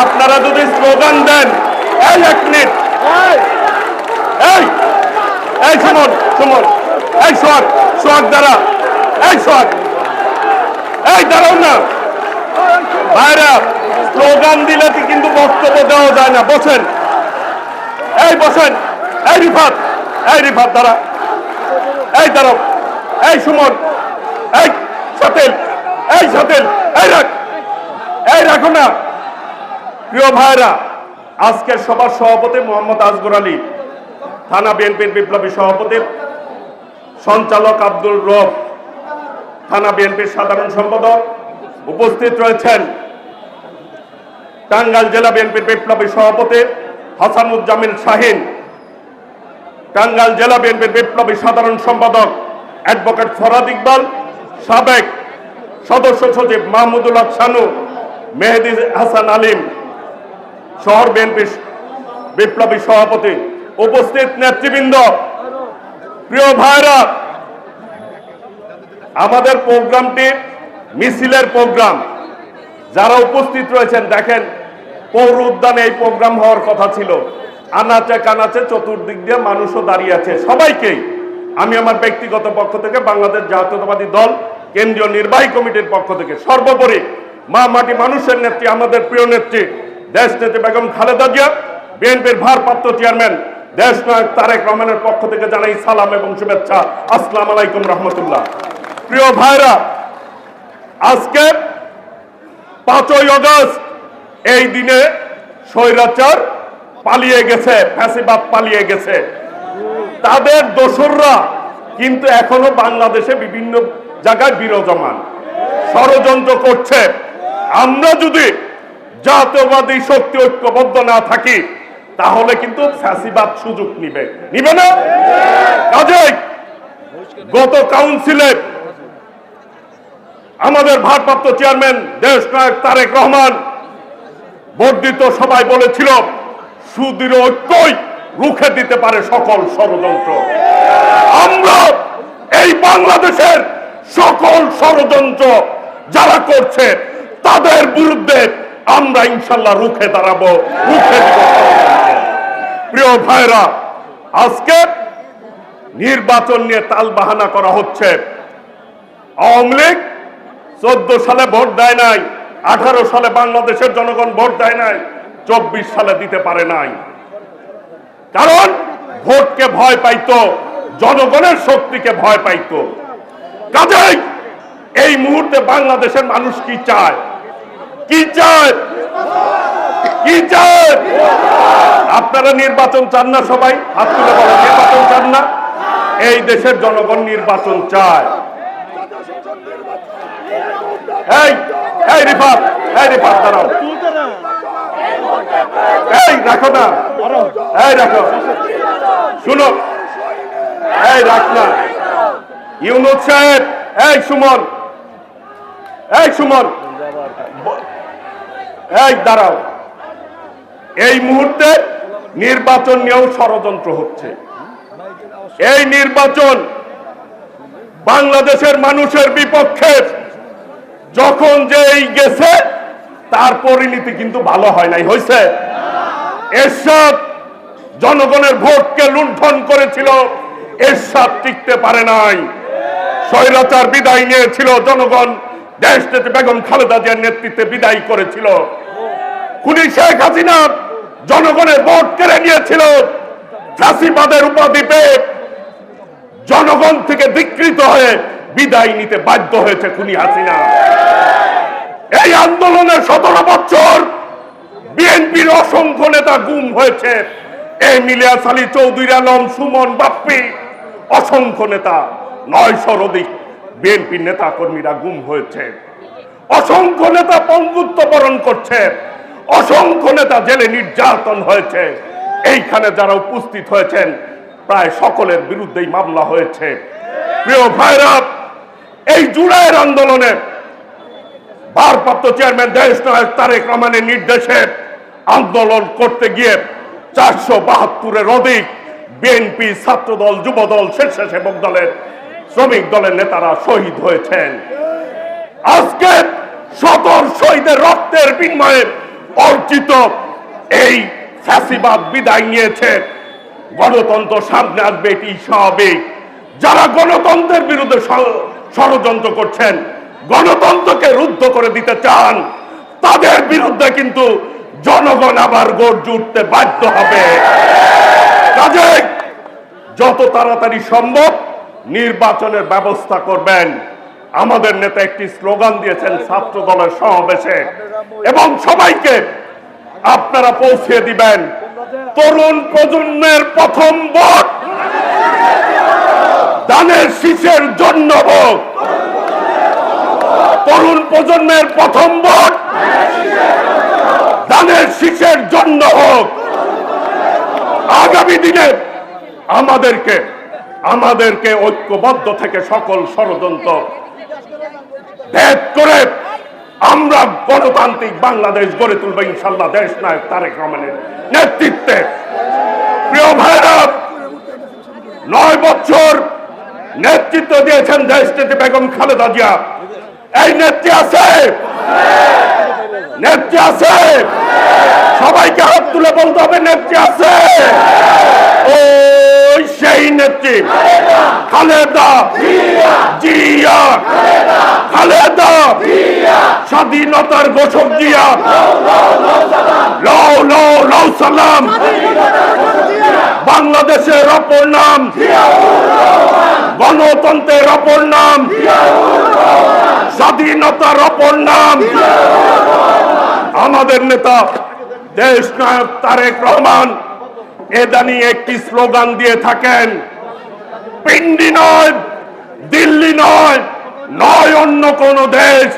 আপনারা যদি স্লোগান দেন, এই এক মিনিট। এই এই সুমন সুমন, এই সোহাগ সোহাগ দ্বারা এই সোহাগ। এই দাঁড়াও না। ভাইরা, স্লোগান দিলে কি কিন্তু বক্তব্য দেওয়া যায় না। বসেন। এই বসেন। এই রিফাত এই রিফাত দাঁড়া। এই দাঁড়াও। এই সুমন। এই সাতেল এই সাতেল, এই রাখ। এই রাখো না। প্রিয় ভাইরা আজকের সবার সভাপতি মোহাম্মদ আসগর আলী, থানা বিএনপির বিপ্লবী সভাপতি, সঞ্চালক আব্দুল রফ থানা বিএনপির সাধারণ সম্পাদক উপস্থিত রয়েছেন। টাঙ্গাইল জেলা বিএনপির বিপ্লবী সভাপতি হাসানুজ্জামিল শাহিন, টাঙ্গাইল জেলা বিএনপির বিপ্লবী সাধারণ সম্পাদক অ্যাডভোকেট ফরাদ ইকবাল, সাবেক সদস্য সচিব মাহমুদুল হক শানু, মেহেদি হাসান আলিম শহর বিএনপির বিপ্লবী সভাপতি উপস্থিত নেতৃবৃন্দ, প্রিয় ভাইরা আমাদের প্রোগ্রামটি মিছিলের প্রোগ্রাম। যারা উপস্থিত রয়েছেন, দেখেন, পৌর উদ্যানে এই প্রোগ্রাম হওয়ার কথা ছিল। আনাচে কানাচে চতুর্দিক দিয়ে মানুষও দাঁড়িয়ে আছে। সবাইকেই আমি আমার ব্যক্তিগত পক্ষ থেকে, বাংলাদেশ জাতীয়তাবাদী দল, কেন্দ্রীয় নির্বাহী কমিটির পক্ষ থেকে সর্বোপরি মা মাটি মানুষের নেত্রী, আমাদের প্রিয় নেত্রী দেশ নেত্রী বেগম খালেদা জিয়া, বিএনপির ভারপ্রাপ্ত চেয়ারম্যান, দেশ নায়ক তারেক রহমানের পক্ষ থেকে জানাই সালাম এবং শুভেচ্ছা। আসসালাম আলাইকুম রহমতুল্লাহ। প্রিয় ভাইরা, আজকে পাঁচই আগস্ট, এই দিনে স্বৈরাচার পালিয়ে গেছে, ফ্যাসিবাদ পালিয়ে গেছে। তাদের দোসররা কিন্তু এখনও বাংলাদেশে বিভিন্ন জায়গায় বিরাজমান। ষড়যন্ত্র করছে। আমরা যদি জাতীয়বাদী শক্তি ঐক্যবদ্ধ না থাকি, তাহলে কিন্তু ফ্যাসিবাদ সুযোগ নিবে। নিবে না? কাজেই গত কাউন্সিলে আমাদের ভারপ্রাপ্ত চেয়ারম্যান, দেশ নায়ক তারেক রহমান বর্ধিত সবাই বলেছিল, সুদৃঢ় ঐক্যই রুখে দিতে পারে সকল ষড়যন্ত্র। আমরা এই বাংলাদেশের সকল ষড়যন্ত্র যারা করছে, তাদের বিরুদ্ধে আমরা ইনশাল্লাহ রুখে দাঁড়াবো, রুখে প্রিয় ভাইরা, আজকে নির্বাচন নিয়ে তাল বাহানা করা হচ্ছে। আওয়ামী লীগ চোদ্দ সালে ভোট দেয় নাই, আঠারো সালে বাংলাদেশের জনগণ ভোট দেয় নাই, চব্বিশ সালে দিতে পারে নাই। কারণ ভোটকে ভয় পাইতো, জনগণের শক্তিকে ভয় পাইতো। কাজেই এই মুহূর্তে বাংলাদেশের মানুষ কি চায়? কি চায় কি চায় আপনারা নির্বাচন চান না সবাই? হাত তুলে বলেন, নির্বাচন চান না? এই দেশের জনগণ নির্বাচন চায়। এই এই রিফাত এই রিফাত, দাঁড়াও। এই, রাখো না। এই, রাখো। শুনো। এই, রাখ না। ইউনুস সাহেব, এই সুমন। এই সুমন। এই, দাঁড়াও। এই মুহূর্তে নির্বাচন নিয়েও ষড়যন্ত্র হচ্ছে। এই নির্বাচন বাংলাদেশের মানুষের বিপক্ষে যখন যে এই গেছে, তার পরিণতি কিন্তু ভালো হয় নাই হয়েছে এরশাদ জনগণের ভোটকে লুণ্ঠন করেছিল, এরশাদ টিকতে পারে নাই। স্বৈরাচার বিদায় নিয়েছিল জনগণ। দেশ বেগম খালেদা জিয়ার নেতৃত্বে বিদায় করেছিল। খুনি শেখ হাসিনা জনগণের ভোট কেড়ে নিয়েছিল। ফাঁসিবাদের উপাধি পেয়ে জনগণ থেকে বিকৃত হয়ে বিদায় নিতে বাধ্য হয়েছে খুনি হাসিনা। এই আন্দোলনের সতেরো বছর বিএনপির অসংখ্য নেতা গুম হয়েছে। এই মিলিয়াস আলী চৌধুরী আলম, সুমন বাপ্পি, অসংখ্য নেতা, নয়শোর অধিক। বিএনপি নেতা কর্মীরা গুম হয়েছে। অসংখ্য নেতা পঙ্গুত্ব বরণ করছে। অসংখ্য নেতা জেলে নির্যাতন হয়েছে। এইখানে যারা উপস্থিত হয়েছেন, প্রায় সকলের বিরুদ্ধেই মামলা হয়েছে। প্রিয় ভাইরা, এই জুলাইয়ের আন্দোলনে ভারপ্রাপ্ত চেয়ারম্যান দেশ নায়ক তারেক রহমানের নির্দেশে আন্দোলন করতে গিয়ে চারশো বাহাত্তরের অধিক বিএনপি ছাত্রদল, যুবদল, স্বেচ্ছাসেবক দলের শ্রমিক দলের নেতারা শহীদ হয়েছেন। আজকে সতর শহীদের রক্তের বিনিময়ে অর্জিত এই ফ্যাসিবাদ বিদায় নিয়েছে। গণতন্ত্র সামনে আসবে, এটি স্বাভাবিক। যারা গণতন্ত্রের বিরুদ্ধে ষড়যন্ত্র করছেন, গণতন্ত্রকে রুদ্ধ করে দিতে চান, তাদের বিরুদ্ধে কিন্তু জনগণ আবার গর্জে উঠতে বাধ্য হবে। কাজে যত তাড়াতাড়ি সম্ভব নির্বাচনের ব্যবস্থা করবেন। আমাদের নেতা একটি স্লোগান দিয়েছেন ছাত্র দলের সমাবেশে। এবং সবাইকে আপনারা পৌঁছে দিবেন। তরুণ প্রজন্মের প্রথম ভোট। দানের শীষের জন্য হোক তরুণ প্রজন্মের প্রথম ভোট। দানের শীষের জন্য হোক আগামী দিনে আমাদেরকে আমাদেরকে ঐক্যবদ্ধ থেকে সকল ষড়যন্ত্র ভেদ করে আমরা গণতান্ত্রিক বাংলাদেশ গড়ে তুলবো ইনশাল্লাহ দেশ নায়ক তারেক রহমানের নেতৃত্বে। প্রিয় ভাইরা, নয় বছর নেতৃত্ব দিয়েছেন দেশ নেত্রী বেগম খালেদা জিয়া। এই নেত্রী আছে? নেত্রী আছে? সবাইকে হাত তুলে বলতে হবে, নেত্রী আছে? সেই নেত্রী। খালেদা। জিয়া। খালেদা। স্বাধীনতার ঘোষক জিয়া। লও লও সালাম। বাংলাদেশের অপর নাম। গণতন্ত্রের অপর নাম। স্বাধীনতার অপর নাম। আমাদের নেতা দেশ নায়ক তারেক রহমান। এদানি একটি স্লোগান দিয়ে থাকেন পিন্ডি নয় দিল্লি নয় নয় অন্য কোন দেশ।